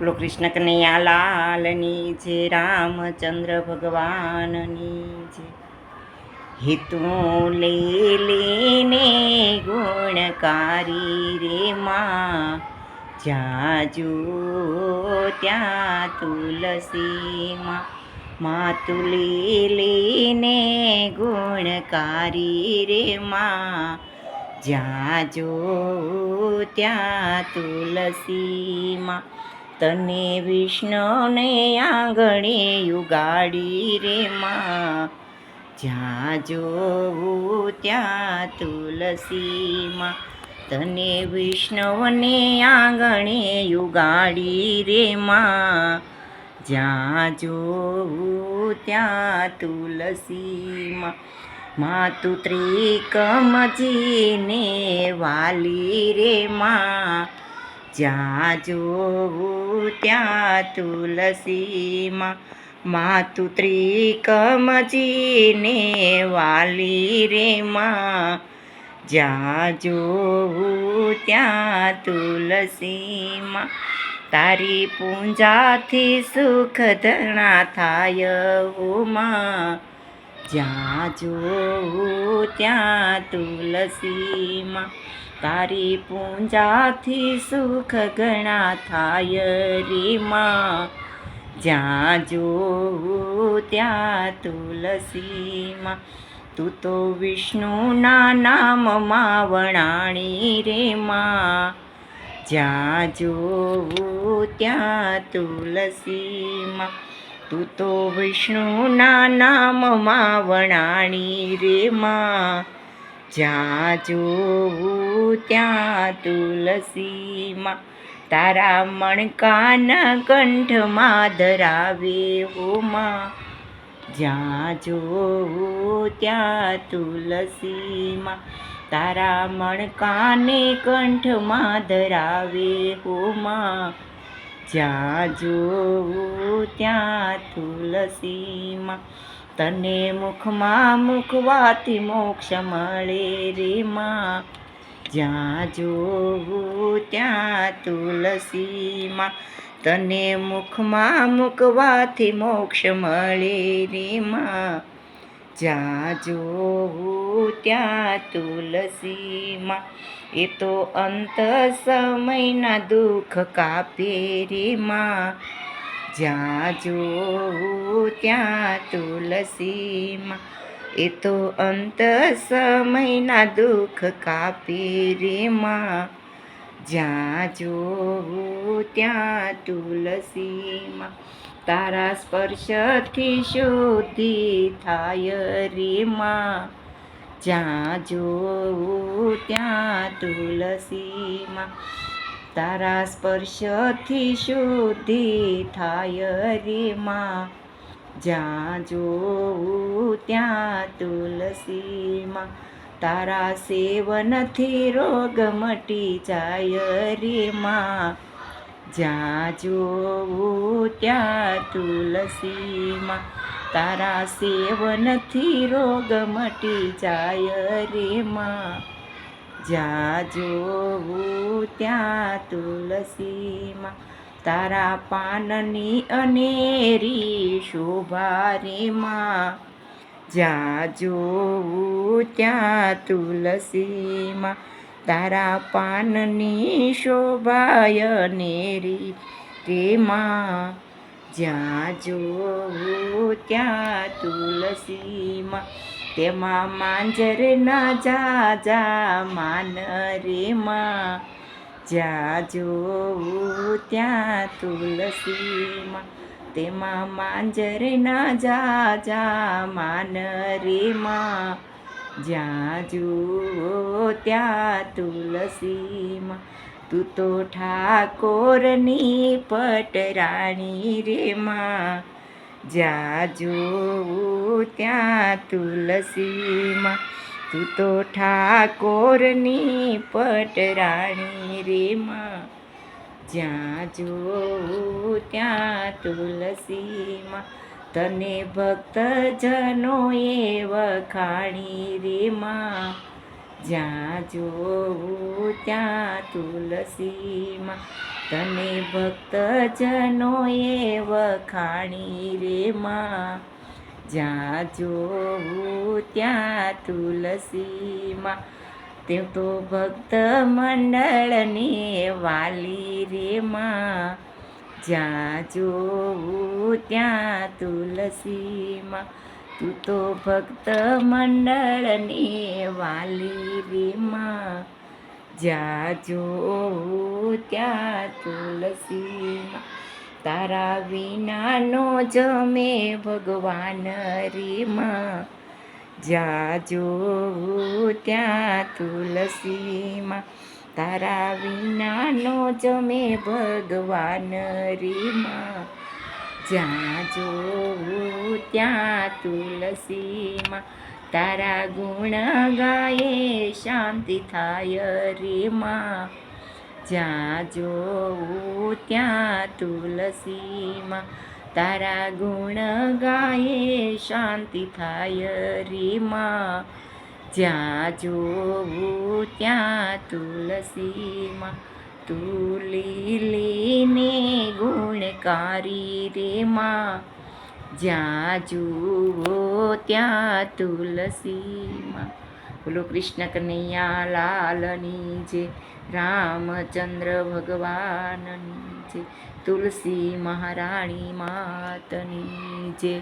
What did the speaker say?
બોલો કૃષ્ણ કનૈયા લાલની જે રામચંદ્ર ભગવાનની જે હિતું લઈ લઈને ગુણકારી રે માં. જાજુ ત્યાં તુલસીમાં માં. તુલી લઈને ગુણકારી રે માં. જ્યાં જો ત્યાં તુલસીમાં તને વિષ્ણુને આંગણે યુગાડી રે માં. જ્યાં જોવું ત્યાં તુલસીમાં તને વિષ્ણુને આંગણે યુગાડી રે માં. જ્યાં જોવું ત્યાં તુલસીમાં માતુ ત્રિકમજીને વાલી રે માં. જ્યાં જોવું ત્યાં તુલસીમાં માતુ ત્રિકમજીને વાલી રે માં. જ્યાં જોવું ત્યાં તુલસીમાં તારી પૂંજાથી સુખ ધરણા થાય ઉમા. જ્યાં જોવું ત્યાં તુલસીમાં તારી પૂંજાથી સુખ ઘણા થાય રીમાં જ્યાં જોવું ત્યાં તુલસીમાં તું તો વિષ્ણુના નામમાં વણાણી રે માં. જ્યાં જોવું ત્યાં તુલસીમાં તું તો વિષ્ણુના નામમાં વણાણી રે માં. જ્યાં જોવું ત્યાં તુલસીમાં તારા મણકાના કંઠમાં ધરાવે હોમાં જ્યાં જોવું ત્યાં તુલસીમાં તારા મણકાને કંઠમાં ધરાવે હોમાં જ્યાં જોવું ત્યાં તુલસીમાં તને મુખમાં મુખવાથી મોક્ષ મળે રે માં. જ્યાં જોવું ત્યાં તુલસીમાં તને મુખમાં મુકવાથી મોક્ષ મળે રે માં. જ્યાં જોવું ત્યાં તુલસીમાં એ તો અંત સમયના દુઃખ કાપે રે માં. જ્યાં જોવું ત્યાં તુલસીમાં. એ તો અંત સમયના દુઃખ કાપે રે માં. જ્યાં જોવું ત્યાં તુલસીમાં. તારા સ્પર્શથી શુદ્ધિ થાય રે માં. જ્યાં જોવું ત્યાં તુલસીમાં. તારા સ્પર્શથી શુદ્ધિ થાય રે માં. જ્યાં જોવું ત્યાં તુલસીમાં તારા સેવનથી રોગ મટી જાય રે માં. જ્યાં જોવું ત્યાં તુલસીમાં તારા સેવનથી રોગ મટી જાય રે માં. જ્યાં જોવું ત્યાં તુલસીમાં તારા પાનની અનેરી શોભા જા જોવું ત્યાં તુલસીમાં તારા પાનની શોભાય નેરી રે માં જ્યાં જોવું ત્યાં તુલસીમાં. તેમાં માંજર ના જા જા માન રે માં. જ્યાં જોવું ત્યાં તુલસીમાં. તેમાં માંજર ના જા જા માન રે માં. જ્યાં જુઓ ત્યાં તુલસીમાં. તું તો ઠાકોરની પટરાણી રે માં. જ્યાં જોવું ત્યાં તુલસીમાં. તું તો ઠાકોરની પટરાણી રે માં. જ્યાં જોવું ત્યાં તુલસીમાં. તને ભક્તજનોએ વખાણી રે માં. જ્યાં જોવું ત્યાં તુલસીમાં તને ભક્તજનોએ વખાણી રે માં. જ્યાં જોવું ત્યાં તુલસીમાં તે તો ભક્ત મંડળને વાલી રે માં. જ્યાં જોવું ત્યાં તુલસીમાં તું તો ભક્ત મંડળને વાલી રીમાં જાજો ત્યાં તુલસીમાં તારા વિનાનો જમે ભગવાન રીમાં જાજો ત્યાં તુલસીમાં તારા વિનાનો જમે ભગવાન રે માં જ્યાં જોવું ત્યાં તુલસીમાં તારા ગુણ ગાયે શાંતિ થાય રે માં. જ્યાં જોવું ત્યાં તુલસીમાં તારા ગુણ ગાયે શાંતિ થાય રે માં. જ્યાં જોવું ત્યાં તુલસીમાં તું લીલીને ગુણકારી રે માં. જ્યાં જુઓ ત્યાં તુલસીમાં બોલો કૃષ્ણ કનૈયા લાલની જે, રામચંદ્ર ભગવાનની જે, તુલસી મહારાણી માતની જે.